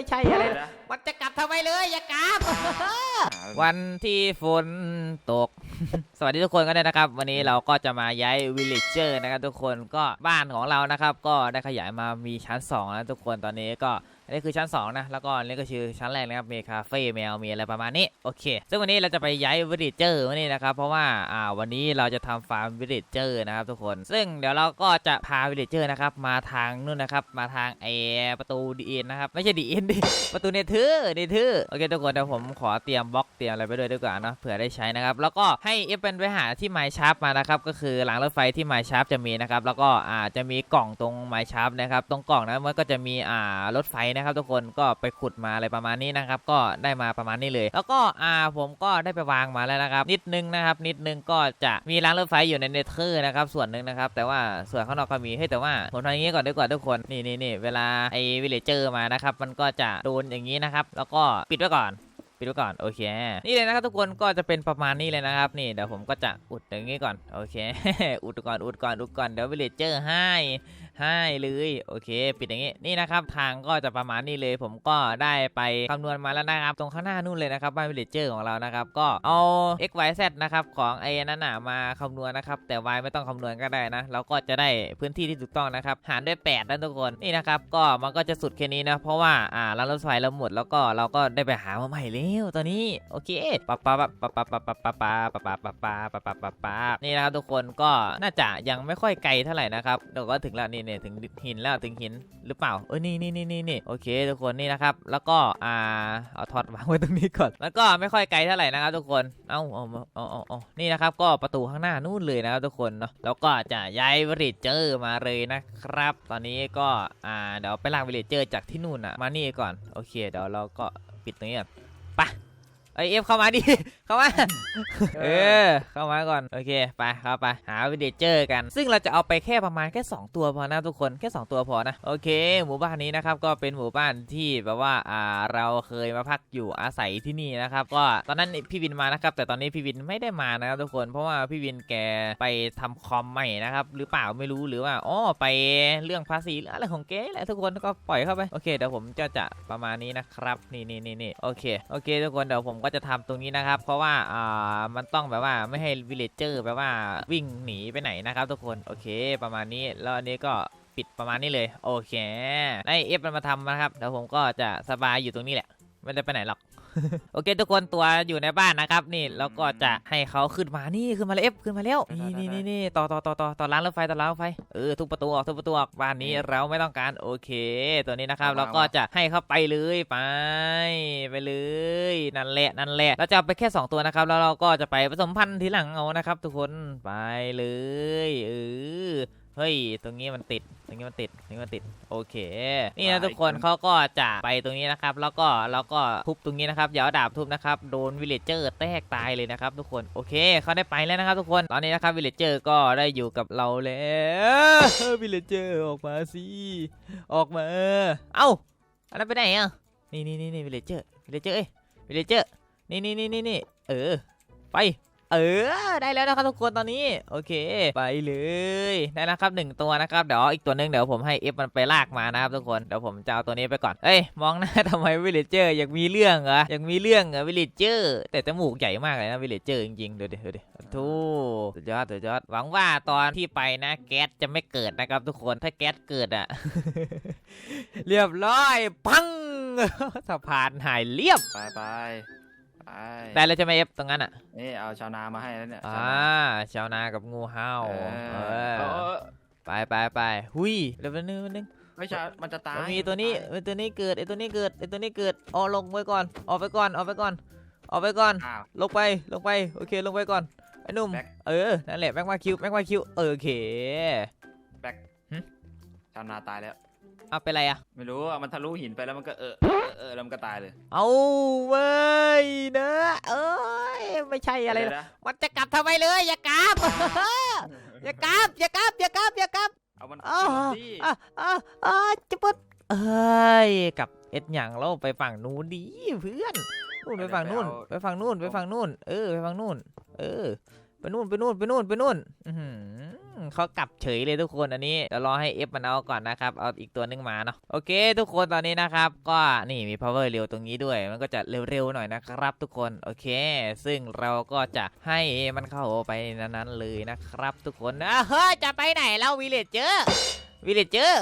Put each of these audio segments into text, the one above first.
ไม่ใช่อะไรนะมันจะกลับทำไมเลยอย่ากลับ วัวันนที่ฝนตก สวัสดีทุกคนกันด้วยนะครับ วันนี้เราก็จะมาย้ายวิลเลจเจอร์นะครับทุกคนก็บ้านของเรานะครับ ก็ได้ขยายมามีชั้น2แล้วทุกคนตอนนี้ก็ อันนี้คือชั้น 2 นะ แล้วก็นนี้ก็คือชั้นแรกนะครับ มีคาเฟ่แมว มีอะไรประมาณนี้ โอเค ซึ่งวันนี้เราจะไปย้ายวิลเลจเจอร์วันนี้นะครับ เพราะว่า อ่า วันนี้เราจะทำฟาร์มวิลเลจเจอร์นะครับทุกคน ซึ่งเดี๋ยวเราก็จะพาวิลเลจเจอร์นะครับ มาทางนู่นนะครับ มาทางไอประตูดีเอ็นนะครับ ไม่ใช่ดีเอ็นดิ ประตูเนเธอร์เนเธอร์ โอเคทุกคนเดี๋ยวผมขอเตรียมบล็อกเตรียมอะไรไปด้วยดีกว่าเนะเผื่อได้ใช้นะครับ แล้วก็ให้เอฟเป็นไปหาที่ไมชาร์ปมานะครับ ก็คือหลังรถไฟที่ไมชาร์ปจะมีนะครับ แล้วก็ อ่า จะมีกล่องตรงไมชาร์ปนะครับ ตรงกล่องนั้นมันก็จะมี อ่ารถไฟนะครับทุกคนก็ไปขุดมาอะไรประมาณนี้นะครับก็ได้มาประมาณนี้เลย แล้วก็อ่าผมก็ได้ไปวางมาแล้วนะครับนิดนึงนะครับนิดนึงก็จะมีรางรถไฟอยู่ในเนเธอร์นะครับส่วนหนึ่งนะครับแต่ว่าส่วนข้างนอกก็มีเฮ้แต่ว่าผมทำอย่างนี้ก่อนดีกว่าทุกคนนี่นี่นี่เวลาไอ้วิลเลเจอร์มานะครับมันก็จะโดนอย่างนี้นะครับแล้วก็ปิดไว้ก่อนปิดไว้ก่อนโอเค นี่เลยนะครับทุกคนก็จะเป็นประมาณนี้เลยนะครับ นี่เดี๋ยวผมก็จะอุดอย่างนี้ก่อนโอเค อุดก่อนอุดก่อนอุดก่อนเดี๋ยววิลเลเจอร์ให้ ให้เลยโอเค ปิดอย่างนี้นี่นะครับทางก็จะประมาณนี้เลยผมก็ได้ไปคำนวณมาแล้วนะครับ ตรงข้างหน้านู่นเลยนะครับบ้านวิลเลเจอร์ของเรานะครับ ก็เอา x y z นะครับของไอ้นั่นน่ะมาคำนวณนะครับ แต่ y ไม่ต้องคำนวณก็ได้นะ เราก็จะได้พื้นที่ที่ถูกต้องนะครับ หารด้วย 8นะทุกคนนี่นะครับ ก็มันก็จะสุดแค่นี้นะ เพราะว่าอ่ารารถไฟเราหมดแล้วก็เราก็ได้ไปหามาใหม่แล้วตอนนี้โอเคปะปะปะปะปะปะปะปะปะปะปะปะปะปะปะปะปะนี่นะครับทุกคนก็น่าจะยังไม่ค่อยไกลเท่าไหร่นะครับเดี๋ยวก็ถึงแล้วนี่เนี่ยถึงหินแล้วถึงหินหรือเปล่าเออนี่นี่นี่นี่นี่โอเค ทุกคนนี่นะครับ แล้วก็อ่าเอาทอดวางไว้ตรงนี้ก่อนแล้วก็ไม่ค่อยไกลเท่าไหร่นะครับทุกคนเอ้าเอาเอาเอาเอานี่นะครับก็ประตูข้างหน้านู่นเลยนะครับทุกคนเนาะแล้วก็จะย้ายวิลเจเจอร์มาเลยนะครับ ตอนนี้ก็อ่าเดี๋ยวไปลากวิลเจเจอร์จากที่นู่นอะมานี่ก่อนโอเคเดี๋ยวเราก็ปิดตรงนี้ก่อนไปไอเอฟเข้ามาดิ เข้ามา เออ เข้ามาก่อน โอเค ไป เข้าไป หาวิดเจอร์กัน ซึ่งเราจะเอาไปแค่ประมาณแค่ 2 ตัวพอนะทุกคน แค่ 2 ตัวพอนะ โอเค หมู่บ้านนี้นะครับ ก็เป็นหมู่บ้านที่แบบว่า อ่า เราเคยมาพักอยู่อาศัยที่นี่นะครับ ก็ตอนนั้นพี่วินมานะครับ แต่ตอนนี้พี่วินไม่ได้มานะครับทุกคน เพราะว่าพี่วินแกไปทำคอมใหม่นะครับ หรือเปล่าไม่รู้ หรือว่า อ๋อ ไปเรื่องภาษีหรืออะไรของแกแหละทุกคน ก็ปล่อยเข้าไป โอเค เดี๋ยวผมจะจะประมาณนี้นะครับ นี่นี่นี่นี่โอเค โอเค ทุกคน เดี๋ยวผมก็จะทำตรงนี้นะครับ เพราะว่าอ่ามันต้องแบบว่าไม่ให้วิลเลจเจอร์แบบว่าวิ่งหนีไปไหนนะครับทุกคนโอเค ประมาณนี้แล้วอันนี้ก็ปิดประมาณนี้เลยโอเคได้เอฟมันมาทำนะครับแล้วผมก็จะสบายอยู่ตรงนี้แหละไม่ได้ไปไหนหรอก โอเค ทุกคนตัวอยู่ในบ้านนะครับนี่แล้วก็จะให้เขาขึ้นมานี่ขึ้นมาแล้วเอฟขึ้นมาแล้วนี่นี่นี่นี่ต่อต่อต่อต่อต่อร้านรถไฟต่อร้านรถไฟเออทุกประตูออกทุกประตูออกบ้านนี้เราไม่ต้องการโอเค ตัวนี้นะครับเราก็จะให้เขาไปเลยไป ไปเลย นั่นแหละนั่นแหละเราจะเอาไปแค่ 2 ตัวนะครับแล้วเราก็จะไปผสมพันธุ์ทีหลังเอานะครับ ทุกคนไปเลยเออ เฮ้ย ตรงนี้มันติด ตรงนี้มันติด ตรงนี้มันติด โอเค นี่นะทุกคนเขาก็จะไปตรงนี้นะครับ แล้วก็แล้วก็ทุบตรงนี้นะครับอย่าเอาดาบทุบนะครับ โดนวิลเลจเจอร์แตกตายเลยนะครับ ทุกคน โอเคเขาได้ไปแล้วนะครับ ทุกคน ตอนนี้นะครับวิลเลจเจอร์ก็ได้อยู่กับเราแล้ววิลเลจเจอร์ออกมาสิ ออกมา เอ้าอันนั้นไปไหนอะ นี่นี่นี่นี่วิลเลจเจอร์วิลเลจเจอร์เอ้ยวิลเลจเจอร์ นี่นี่นี่นี่นี่เออ ไป เออ ได้แล้วนะครับทุกคนตอนนี้ โอเค ไปเลย ได้แล้วครับหนึ่งตัวนะครับ เดี๋ยวอีกตัวหนึงเดี๋ยวผมให้เอฟมันไปลากมานะครับทุกคน เดี๋ยวผมจะเอาตัวนี้ไปก่อน เอ้ย มองหน้าทำไมวิลเลจเจอร์อยากมีเรื่องเหรออยากมีเรื่องเหรอวิลเลจเจอร์ แต่จมูกใหญ่มากเลยนะวิลเลจเจอร์จริงๆดูดิดูดิทูสุดยอดสุดยอด หวังว่าตอนที่ไปนะ แก๊สจะไม่เกิดนะครับทุกคน ถ้าแก๊สเกิดอะเรียบร้อยพังสะพานหายเรียบ ไปไป ไปได้แล้วใช่ไหมเอฟตรงนั้นอะนี่เอาชาวนามาให้แล้วเนี่ยอ่าชาวนากับงูเห่าเอเอออเออไปไปไปหุยเดี๋ยวแป๊บนึงแป๊บนึงไม่ใช่มันจะตายมันมีตัวนี้ไอ้ตัวนี้เกิดไอ้ตัวนี้เกิดไอ้ตัวนี้เกิดออกลงไปก่อน ออกไปก่อน ออกไปก่อน ออกไปก่อนอ้าวลงไป ลงไป โอเค ลงไปก่อน ไอ้หนุ่มแบ็คเออ นั่นแหละ แม็กมาคิว แม็กมาคิว โอเค แบ็คหึชาวนาตายแล้ว เอาเป็นไรอะไม่รู้อะมันทะลุหินไปแล้วมันก็เออเออเออแล้วมันก็ตายเลยเอาเว้ยเนอะเอ้ยไม่ใช่อะไรเดี๋นะยวนะมันจะกลับทำไมเลยอย่ากลับ อย่ากลับอย่ากลับอย่ากลับอย่ากลับ เอามันอ้าว สิอะอะอะจะปดเอ้ยกลับเอ็ดหยังเราไปฝั่งนู้นดีเพื่อนนู่นไปฝั่งนู่น ไปฝั่งนู่นไปฝั่งนู่น เออไปฝั่งนู่น เออ ไปนู่นไปนู่นไปนู่นไปนู่นเขากลับเฉยเลยทุกคนอันนี้เดี๋ยวรอให้เอฟมันเอาก่อนนะครับเอาอีกตัวหนึงมาเนาะโอเค ทุกคนตอนนี้นะครับ ก็นี่มี power เร็วตรงนี้ด้วย มันก็จะเร็วๆหน่อยนะครับ ทุกคนโอเค ซึ่งเราก็จะให้มันเข้าไปนั้นๆเลยนะครับ ทุกคนอะเฮ้ยจะไปไหนแล้ววิลเลจเจอวิเลจเจอ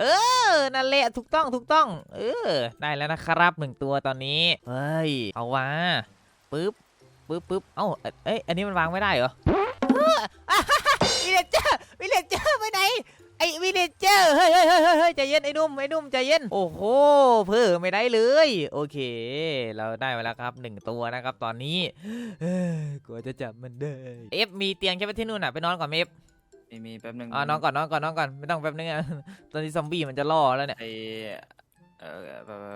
เออ นั่นแหละ ถูกต้อง ถูกต้อง เออ ได้แล้วนะครับหนึ่งตัวตอนนี้ เฮ้ย เอาวะปึ๊บ ปึ๊บปึ๊บเอ้าเอ้ยอันนี้มันวางไม่ได้เหรอวิลเลจเจอร์วิลเลจเจอร์ไปไหนไอ้วิลเลจเจอร์เฮ้ยเฮ้ยเฮ้ยเฮ้ยเฮ้ยใจเย็นไอ้นุ่มไอ้นุ่มใจเย็นโอ้โหเพิ่มไม่ได้เลย โอเค เราได้มาแล้วครับหนึ่งตัวนะครับตอนนี้เอ้ยกลัวจะจับมันได้เอฟมีเตียงใช่ไหมที่นู่นอะไปนอนก่อนไหมเอฟมีมีแป๊บนึงอ๋อนอนก่อนนอนก่อนนอนก่อนไม่ต้องแป๊บนึงอะตอนนี้ซอมบี้มันจะล่อแล้วเนี่ยไ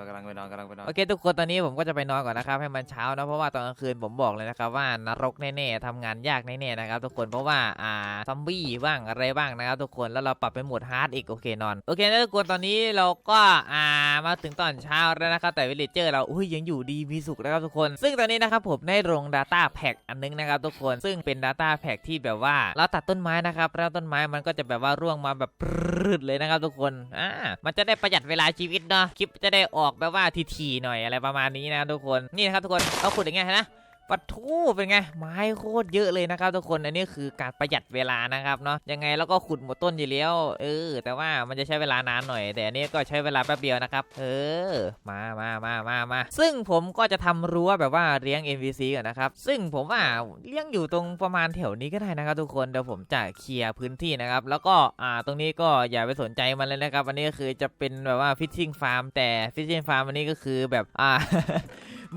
กำลังไปนอนกำลังไปนอนโอเคทุกคนตอนนี้ผมก็จะไปนอนก่อนนะครับ ให้มันเช้านะเพราะว่าตอนกลางคืนผมบอกเลยนะครับว่านรกแน่ๆทำงานยากแน่ๆนะครับทุกคนเพราะว่าอ่าซอมบี้บ้างอะไรบ้างนะครับทุกคนแล้วเราปรับเป็นโหมดฮาร์ดอีกโอเคนอนโอเคนะทุกคนตอนนี้เราก็อ่ามาถึงตอนเช้าแล้วนะครับแต่วิลเลจเจอร์เราอุ้ยยังอยู่ดีมีสุขนะครับทุกคน ซึ่งตอนนี้นะครับผมได้ลง Data Pack อันนึงนะครับทุกคนซึ่งเป็น Data Pack ที่แบบว่าเราตัดต้นไม้นะครับแล้วต้นไม้มันก็จะแบบว่าร่วงมาแบบปรืดเลยนะครับทุกคนอ่ามันจะได้ประหยัดเวลาชีวิตเนาะลิปจะได้ออกแบบว่าทีๆหน่อยอะไรประมาณนี้นะทุกคนนี่นะครับทุกคนเอาขุดอย่างไงนะ ปัดทูเป็นไง ไม้โคตรเยอะเลยนะครับทุกคน อันนี้คือการประหยัดเวลานะครับเนาะ ยังไงแล้วก็ขุดหมดต้นอยู่แล้ว เออ แต่ว่ามันจะใช้เวลานานหน่อย แต่อันนี้ก็ใช้เวลาแป๊บเดียวนะครับ เออ มามามามามาซึ่งผมก็จะทำรั้วแบบว่าเลี้ยง NPC ก่อนนะครับ ซึ่งผมว่าเลี้ยงอยู่ตรงประมาณแถวนี้ก็ได้นะครับทุกคน เดี๋ยวผมจะเคลียร์พื้นที่นะครับ แล้วก็ อ่า ตรงนี้ก็อย่าไปสนใจมันเลยนะครับ อันนี้ก็คือจะเป็นแบบว่าฟิชชิงฟาร์ม แต่ฟิชชิงฟาร์มอันนี้ก็คือแบบ อ่า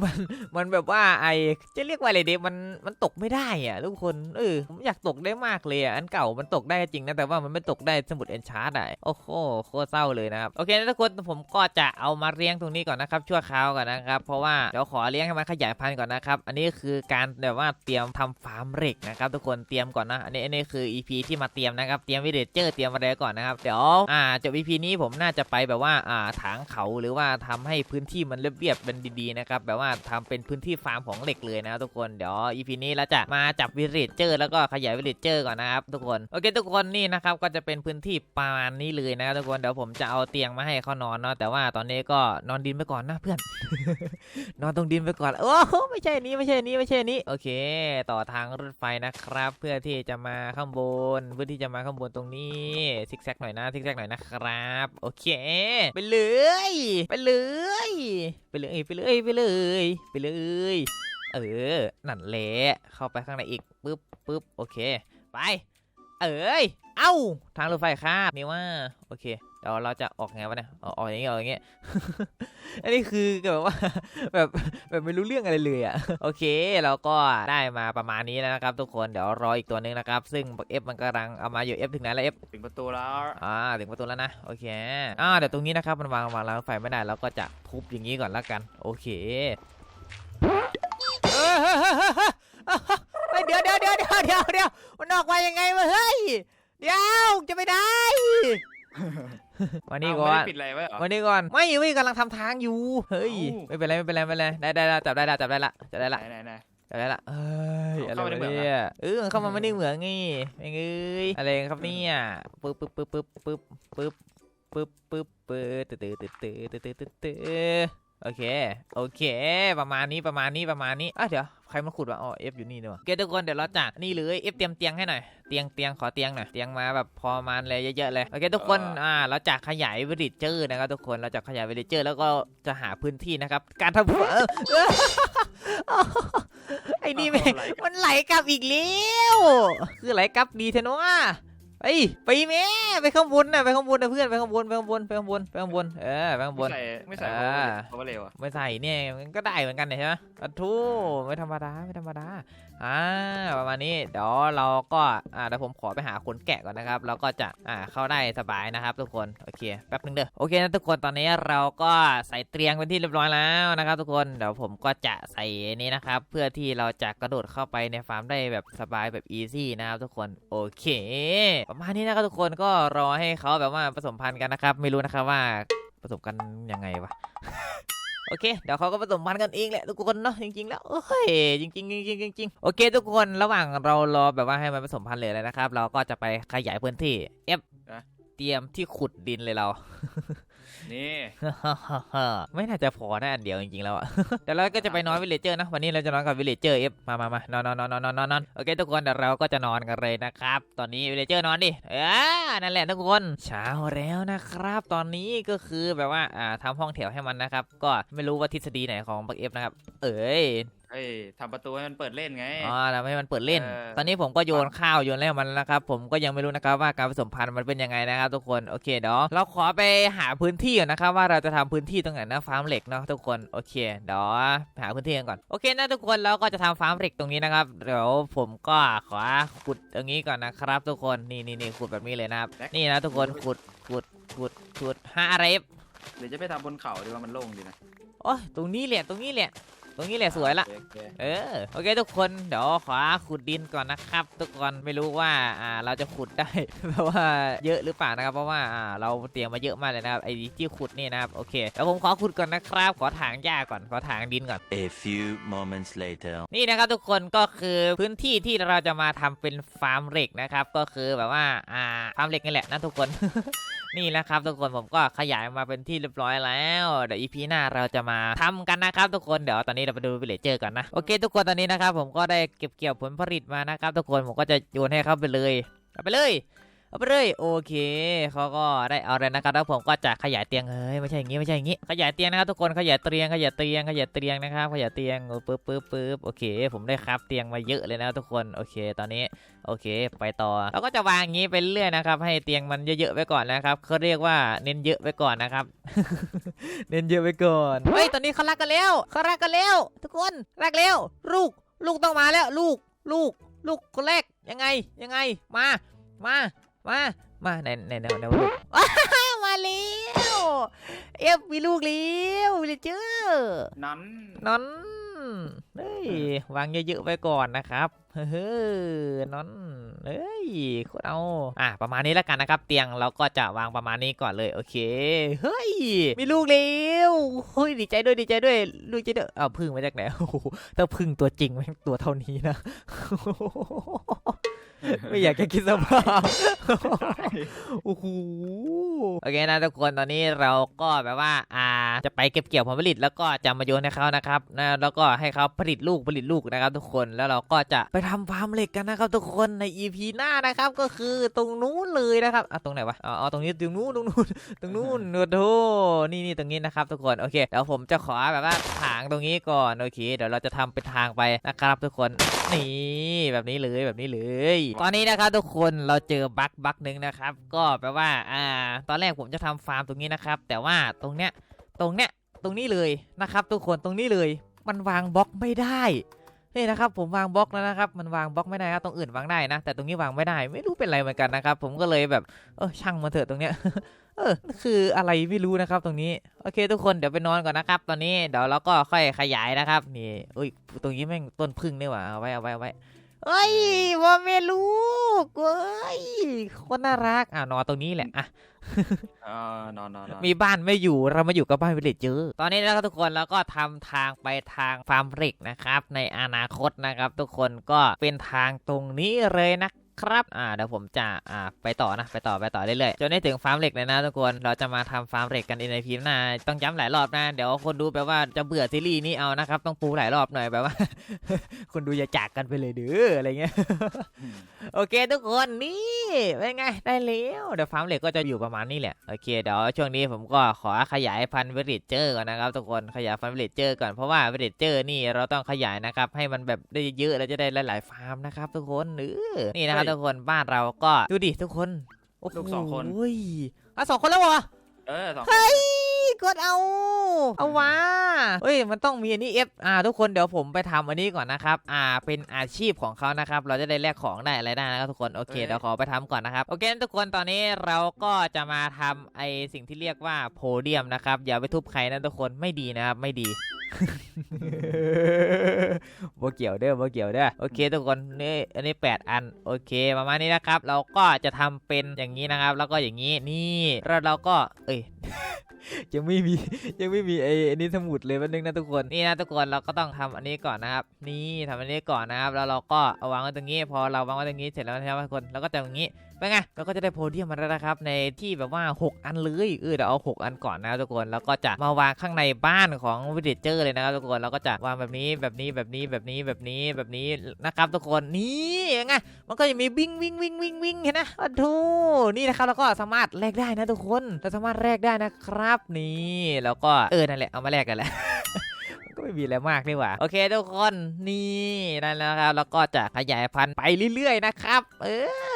มันมันแบบว่าไอจะเรียกว่าอะไรเดมันมันตกไม่ได้อะทุกคนเออผมอยากตกได้มากเลยอะอันเก่ามันตกได้จริงนะแต่ว่ามันไม่ตกได้สมุดเอนชาร์ดอะโอ้โหโคตรเศร้าเลยนะครับโอเคนะทุกคนผมก็จะเอามาเลี้ยงตรงนี้ก่อนนะครับชั่วคราวก่อนนะครับเพราะว่าเดี๋ยวขอเลี้ยงให้มันขยายพันธุ์ก่อนนะครับอันนี้คือการแบบว่าเตรียมทำฟาร์มเหล็กนะครับทุกคนเตรียมก่อนนะอันนี้อันนี้คือ EP ที่มาเตรียมนะครับเตรียมวิดเจอร์เตรียมอะไรก่อนนะครับเดี๋ยวอ่าจบ EP นี้ผมน่าจะไปแบบว่าอ่าถางเขาหรือว่าทำให้พื้นที่มันเรียบๆเป็นดีๆนะครับแบบว่าทำเป็นพื้นที่ฟาร์มของเหล็กเลยนะครับทุกคนเดี๋ยว EP นี้เราจะมาจับวิดีเจอร์แล้วก็ขยายวิดีเจอร์ก่อนนะครับทุกคนโอเคทุกคนนี่นะครับก็จะเป็นพื้นที่ประมาณนี้เลยนะครับทุกคนเดี๋ยวผมจะเอาเตียงมาให้เขานอนเนาะแต่ว่าตอนนี้ก็นอนดินไปก่อนนะเพื่อน นอนตรงดินไปก่อนโอ้ไม่ใช่นี้ไม่ใช่นี้ไม่ใช่นี้โอเค ต่อทางรถไฟนะครับ เพื่อที่จะมาข้างบนเพื่อที่จะมาข้างบนตรงนี้ซิกแซกหน่อยนะซิกแซกหน่อยนะครับ โอเค ไปเลย ไปเลย ไปเลยไปเลยไปเลยไปเลย เออ นั่นแหละเข้าไปข้างในอีกปึ๊บปึ๊บโอเค ไป เอ้ย เอ้า ทางรถไฟคาดนี่ว่า โอเค เดี๋ยวเราจะออกไงวะเนี่ยออกออกอย่างงี้ออกอย่างงี้อันนี้คือแบบว่าแบบแบบไม่รู้เรื่องอะไรเลยอะโอเคเราก็ได้มาประมาณนี้แล้วนะครับทุกคนเดี๋ยวรออีกตัวหนึงนะครับ ซึ่งบักเอฟมันกำลังเอามาอยู่เอฟถึงไหนแล้วเอฟถึงประตูแล้วอ่าถึงประตูแล้วนะโอเคอ่าเดี๋ยวตรงนี้นะครับมันวางวางรางรถไฟไม่ได้เราก็จะทุบอย่างนี้ก่อนละกัน โอเคเฮ้ยเฮ้ยเฮ้ยเฮ้ยเฮ้ยเดี๋ยวเดี๋ยวเดี๋ยวเดี๋ยวเดี๋ยวเดี๋ยวมันออกมายังไงวะเฮ้ยเดี๋ยวจะไม่ได้ มานี่ก่อไม่น ได้ปิดอะไรไว้เหรอมานี่ก่อน ไม่เว้ยกำลังทำทางอยู่ เฮ้ย เอ้า ไม่เป็นไรไม่เป็นไรไม่เป็นไร ได้ได้ได้จับได้ละจับได้ละจับได้ละไหนไหนไหนจับได้ละเอ้ยอะไรเข้ามาในวะเหมืองเหรอ เนี่ยเออเข้ามาไม่ได้เหมืองงี้เองเอ้ยอะไรครับเนี่ยปึ๊บปึ๊บปึ๊บปึ๊บปึ๊บปึ๊บปึ๊บปึ๊บปึ๊บตื้อตื้อตื้อตื้อตื้อตื้อตื้อ โอเค โอเค ประมาณนี้ประมาณนี้ประมาณนี้อะเดี๋ยวใครมาขุดวะอ๋อเอฟอยู่นี่เนอะโอเคทุกคนเดี๋ยวเราจะนี่เลยเอฟเตรียมเตียงให้หน่อยเตียงเตียงขอเตียงหน่อยเตียงมาแบบพอประมาณเลยเยอะๆเลยโอเคทุกคนอ่าเราจะขยายวิดิเจอร์นะครับทุกคนเราจะขยายวิดิเจอร์แล้วก็จะหาพื้นที่นะครับ การทำเออเออไอ้นี่แม่งมันไหลกลับอีกแล้วคือไหลกลับดีเทนวะไปไปแม่ไปข้างบนนะไปข้างบนนะเพื่อนไปข้างบนไปข้างบนไปข้างบนไปข้างบนเออไปข้างบไม่น ใส่ไม่ใส่อ่า เพราะว่าเร็วอะไม่ใส่เนี่ยมันก็ได้เหมือนกันเนี่ยใช่ไหมอะทูไม่ธรรมดาไม่ธรรมดาอ่าประมาณนี้เดี๋ยวเราก็อ่าเดี๋ยวผมขอไปหาขนแกะก่อนนะครับแล้วก็จะอ่าเข้าได้สบายนะครับ ทุกคนโอเคแป๊บนึงเด้อโอเคนะทุกคนตอนนี้เราก็ใส่เตียงเป็นที่เรียบร้อยแล้วนะครับ ทุกคนเดี๋ยวผมก็จะใส่นี้นะครับ เพื่อที่เราจะกระโดดเข้าไปในฟาร์มได้แบบสบายแบบอีซี่นะครับ ทุกคนโอเคประมาณนี้นะครับทุกคนก็รอให้เขาแบบว่าผสมพันธุ์กันนะครับ ไม่รู้นะครับว่าผสมกันยังไงวะ โอเค เดี๋ยวเขาก็ผสมพันธุ์กันเองแหละทุกคนเนาะจริงๆแล้วโอ้ยจริงๆจริงๆจริงๆโอเค ทุกคนระหว่างเรารอแบบว่าให้มันผสมพันธุ์เลยเลยนะครับ เราก็จะไปขยายพื้นที่เอฟะเตรียมที่ขุดดินเลยเรา นี่ ไม่น่าจะพอนะอันเดียวจริงๆแล้วอะเดี๋ยวเราก็จะไปนอนวิลเลจเจอร์นะ วันนี้เราจะนอนกับวิลเลจเจอร์เอฟ มามามานอนนอนนอนนอนนอนนอนนอนโอเคทุกคนเดี๋ยวเราก็จะนอนกันเลยนะครับ ตอนนี้วิลเลจเจอร์นอนดิ เออ นั่นแหละทุกคน เช้าแล้วนะครับ ตอนนี้ก็คือแบบว่า อ่าทำห้องแถวให้มันนะครับ ก็ไม่รู้ว่าทฤษฎีไหนของบักเอฟนะครับ เอ้ย เฮ้ยทำประตูให้มันเปิดเล่นไง อ๋อทำให้มันเปิดเล่น เออ ตอนนี้ผมก็โยนข้าวโยนอะไรให้มันนะครับ ผมก็ยังไม่รู้นะครับว่าการผสมพันธุ์มันเป็นยังไงนะครับทุกคน โอเคเดี๋ยวเราขอไปหาพื้นที่ก่อนนะครับว่าเราจะทำพื้นที่ตรงไหนนะฟาร์มเหล็กเนาะทุกคน โอเคเดี๋ยวหาพื้นที่กันก่อน โอเคนะทุกคนเราก็จะทำฟาร์มเหล็กตรงนี้นะครับ เดี๋ยวผมก็ขอขุดตรงนี้ก่อนนะครับ ทุกคน นี่นี่นี่ขุดแบบนี้เลยนะครับ นี่นะทุกคน ขุด ขุด ขุด ขุดห้าอะไร หรือจะไปทำบนเขาดีว่ามันโล่งดีนะ โอ้ยตรงนี้แหละ ตรงนี้แหละ ตรงนี้แหละสวยละโอเคโอเคเออโอเคทุกคนเดี๋ยวขอขุดดินก่อนนะครับ ทุกคนไม่รู้ว่าอ่าเราจะขุดได้แบบว่าเยอะหรือเปล่านะครับเพราะว่าอ่าเราเตรียมมาเยอะมากเลยนะครับไอ้ที่ขุดนี่นะครับโอเคเดี๋ยวผมขอขุดก่อนนะครับ ขอถางหญ้าก่อนขอถางดินก่อน A few moments later. นี่นะครับทุกคนก็คือพื้นที่ที่เราจะมาทำเป็นฟาร์มเหล็กนะครับก็คือแบบว่าอ่าฟาร์มเหล็กนี่แหละนะทุกคน นี่แหละครับทุกคนผมก็ขยายมาเป็นที่เรียบร้อยแล้วเดี๋ยวอีพีหน้าเราจะมาทำกันนะครับทุกคนเดี๋ยวตอนนี้เราไปดูวิลเลจเจอร์ก่อนนะโอเค ทุกคนตอนนี้นะครับผมก็ได้เก็บเกี่ยวผลผลิตมานะครับทุกคนผมก็จะโยนให้เขาไปเลยไปเลย เอาไปเลยโอเคเขาก็ได้เอาเลยนะครับแล้วผมก็จะขยายเตียงเฮ้ยไม่ใช่อย่างงี้ไม่ใช่อย่างงี้ ขยายเตียงนะครับทุกคนขยายเตียงขยายเตียงขยายเตียงนะครับขยายเตียงปึ๊บปึ๊บปึ๊บโอเค ผมได้ครับเตียงมาเยอะเลยนะทุกคนโอเค ตอนนี้โอเค ไปต่อเราก็จะวางอย่างนี้ไปเรื่อยนะครับ ให้เตียงมันเยอะๆไว้ก่อนนะครับเขาเรียกว่าเน้นเยอะไว้ก่อนนะครับ เน้นเยอะไว้ก่อนเฮ้ยตอนนี้เขารักกันแล้วเขารักกันแล้ว ทุกคนรักแล้วลูกลูกต้องมาแล้วลูกลูก ลูกคนแรกยังไงยังไงมามา มามาไหนไหนไหนไหนวะลูกอ้าวมาแล้วเอฟมีลูกแล้ววิลเลเจอร์นั้นนอนเฮ้ยวางเยอะๆไว้ก่อนนะครับ เฮ้อนอนเฮ้ยโคตรเอาอะประมาณนี้แล้วกันนะครับ เตียงเราก็จะวางประมาณนี้ก่อนเลยโอเคเฮ้ยมีลูกแล้วเฮ้ยดีใจด้วยดีใจด้วยลูกใจด้วยอ้าวพึ่งมาจากไหนโอ้โหถ้าพึ่งตัวจริงแม่งตัวเท่านี้นะไม่อยากจะคิดสภาพโอ้โหโอเคนะทุกคนตอนนี้เราก็แบบว่าอ่า จะไปเก็บเกี่ยวผลผลิตแล้วก็จะมาโยนให้เขานะครับนะแล้วก็ให้เขาผลิตลูกผลิตลูกนะครับทุกคนแล้วเราก็จะไปทำฟาร์มเหล็กกันนะครับทุกคนใน EP หน้านะครับก็คือตรงนู้นเลยนะครับอะตรงไหนวะอ๋อตรงนี้ตรงนู้นตรงนู้นตรงนู้นโอ้โหนี่นี่ตรงนี้นะครับทุกคนโอเคเดี๋ยวผมจะขอแบบว่าถางตรงนี้ก่อนโอเคเดี๋ยวเราจะทำเป็นทางไปนะครับทุกคนนี่แบบนี้เลยแบบนี้เลย ตอนนี้นะครับทุกคนเราเจอบั๊กบั๊กหนึ่งนะครับก็แปลว่าอ่าตอนแรกผมจะทำฟาร์มตรงนี้นะครับแต่ว่าตรงเนี้ย ตรงเนี้ยตรงนี้เลยนะครับทุกคนตรงนี้เลย มันวางบล็อกไม่ได้นี่นะครับผมวางบล็อกแล้วนะครับมันวางบล็อกไม่ได้ครับตรงอื่นวางได้นะ แต่ตรงนี้วางไม่ได้ ไม่รู้เป็นไรเหมือนกันนะครับ ผมก็เลยแบบเออช่างมาเถอะตรงเนี้ยเออคืออะไรไม่รู้นะครับตรงนี้โอเค ทุกคนเดี๋ยวไปนอนก่อนนะครับ ตอนนี้เดี๋ยวเราก็ค่อยขยายนะครับนี่อุ้ยตรงนี้แม่งต้นพึ่งนี่หว่าเอาไว้เอาไว้เอาไว้ เอ้ยว่าไม่รู้เว้ยคนน่ารักอะนอนตรงนี้แหละอะเออนอนนอนนอนมีบ้านไม่อยู่เรามาอยู่กับบ้านวิลเลจเจอร์ตอนนี้นะครับทุกคนเราก็ทำทางไปทางฟาร์มเหล็กนะครับ ในอนาคตนะครับ ทุกคนก็เป็นทางตรงนี้เลยนะ ครับอ่าเดี๋ยวผมจะอ่าไปต่อนะไปต่อไปต่อเรื่อยๆจนได้ถึงฟาร์มเหล็กเลยนะทุกคนเราจะมาทำฟาร์มเหล็กกันในพีมหน้าต้องย้ำหลายรอบนะเดี๋ยวคนดูแบบว่าจะเบื่อซีรีส์นี้เอานะครับต้องปูหลายรอบหน่อยแบบว่า คนดูอย่าจากกันไปเลยเด้ออะไรเงี้ยอืมโอเค ทุกคนนี่เป็นไงได้แล้วเดี๋ยวฟาร์มเหล็กก็จะอยู่ประมาณนี้แหละโอเคเดี๋ยวช่วงนี้ผมก็ขอขยายพันธุ์วิลเลจเจอร์ก่อนนะครับทุกคนขยายพันธุ์วิลเลจเจอร์ก่อนเพราะว่าวิลเลจเจอร์นี่เราต้องขยายนะครับให้มันแบบได้เยอะแล้วจะได้หลายๆฟาร์มนะครับทุกคนเออนี่นะครับทุกคนบ้านเราก็ดูดิทุกคนโอ้โหลูกสองคนอะสองคนแล้วเหรอเออสอง เฮ้ยกดเอาเอาวะเฮ้ยมันต้องมีอันนี้เอฟอ่าทุกคนเดี๋ยวผมไปทำอันนี้ก่อนนะครับอ่าเป็นอาชีพของเขานะครับ เราจะได้แลกของได้อะไรได้นะครับทุกคนโอเคเดี๋ยวขอไปทำก่อนนะครับโอเคทุกคนตอนนี้เราก็จะมาทำไอสิ่งที่เรียกว่าโพเดียมนะครับอย่าไปทุบใครนะทุกคนไม่ดีนะครับไม่ดี บ่เกี่ยวเด้อบ่เกี่ยวเด้อโอเค ทุกคนนี่อันนี้ 8 อันโอเคประมาณนี้นะครับ เราก็จะทำเป็นอย่างนี้นะครับ แล้วก็อย่างนี้นี่แล้วเราก็ เอ้ยยังไม่มียังไม่มีไอ้นนี้สมุดเลยวันนึงนะทุกคนนี่นะทุกคนเราก็ต้องทำอันนี้ก่อนนะครับ นี่ทำอันนี้ก่อนนะครับแล้วเราก็เอาวางไว้ตรงนี้ พอเราวางไว้ตรงนี้เสร็จแล้วนะครับทุกคนเราก็จะอย่างนี้ เป็นไงเราก็จะได้โพเดียมมาแล้วนะครับ ในที่แบบว่า 6 อันเลยเออเดี๋ยวเอา 6 อันก่อนนะครับทุกคนแล้วก็จะมาวางข้างในบ้านของวิดเจอร์เลยนะครับทุกคนเราก็จะวางแบบนี้แบบนี้แบบนี้แบบนี้แบบนี้แบบนี้นะครับทุกคนนี่ยังไงมันก็จะมีวิ่งวิ่งวิ่งวิ่งวิ่งเห็นนะอ้ทูนี่นะครับเราก็สามารถแลกได้นะทุกคนเราสามารถแลกได้นะครับนี่แล้วก็เออนั่นแหละเอามาแลกกันแหละ ไม่มีอะไรมากนี่หว่า โอเคทุกคนนี่นั่นแล้วครับ แล้วก็จะขยายพันธุ์ไปเรื่อยๆนะครับ เอ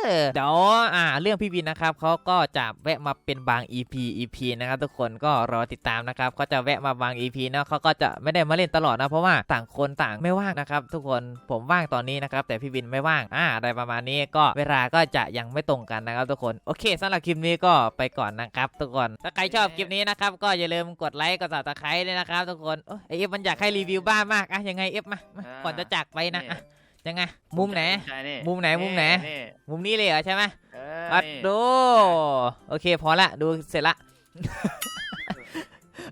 อเดี๋ยวอ่า เรื่องพี่บินนะครับเขาก็จะแวะมาเป็นบาง EP EP นะครับทุกคนก็รอติดตามนะครับเขาจะแวะมาบาง EP เนาะเขาก็จะไม่ได้มาเล่นตลอดนะเพราะว่าต่างคนต่างไม่ว่างนะครับ ทุกคนผมว่างตอนนี้นะครับ แต่พี่บินไม่ว่างอ่าอะไรประมาณนี้ก็เวลาก็จะยังไม่ตรงกันนะครับทุกคนโอเคสำหรับคลิปนี้ก็ไปก่อนนะครับ ทุกคนถ้าใครชอบคลิปนี้นะครับก็อย่าลืมกดไลค์กดซับสไครต์เลยนะครับทุกคนโอ้ยไอเอฟมันอยากให้รีวิวบ้านมากอะยังไงเอฟมามาก่อนจะจากไปนะอะยังไงมุมไหน ใช่นี่มุมไหนมุมไหนนี่มุมนี้เลยเหรอใช่ไหมเอออัดนี่ดูโอเคพอละดูเสร็จละ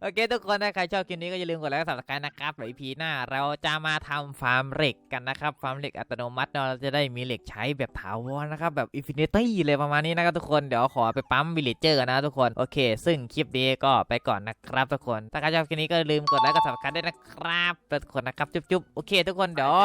โอเค ทุกคนถ้าใครชอบคลิปนี้ก็อย่าลืมกดไลค์กด subscribe นะครับเดี๋ยว EP หน้า เราจะมาทำฟาร์มเหล็กกันนะครับ ฟาร์มเหล็กอัตโนมัติเราจะได้มีเหล็กใช้แบบถาวรนะครับ แบบอินฟินิตี้เลยประมาณนี้นะครับทุกคน เดี๋ยวขอไปปั๊มวิลเลจเจอร์นะทุกคน โอเค ซึ่งคลิปนี้ก็ไปก่อนนะครับทุกคน ถ้าใครชอบคลิปนี้ก็อย่าลืมกดไลค์กด subscribe ด้วยนะครับทุกคนนะครับ จุ๊บๆ โอเค ทุกคน เดี๋ยว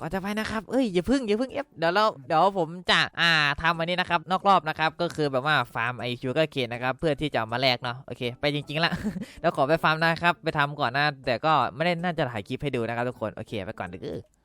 ก่อนจะไปนะครับเอ้ยอย่าพึ่งอย่าพึ่งเอฟเดี๋ยวเราเดี๋ยวผมจะอ่าทำอันนี้นะครับ นอกรอบนะครับก็คือแบบว่าฟาร์มไอชูก็เคนนะครับเพื่อที่จะเอามาแลกเนาะโอเคไปจริงๆละเดี๋ยวขอไปฟาร์มนะครับไปทำก่อนนะแต่ก็ไม่ได้น่าจะถ่ายคลิปให้ดูนะครับทุกคนโอเคไปก่อนเด้อ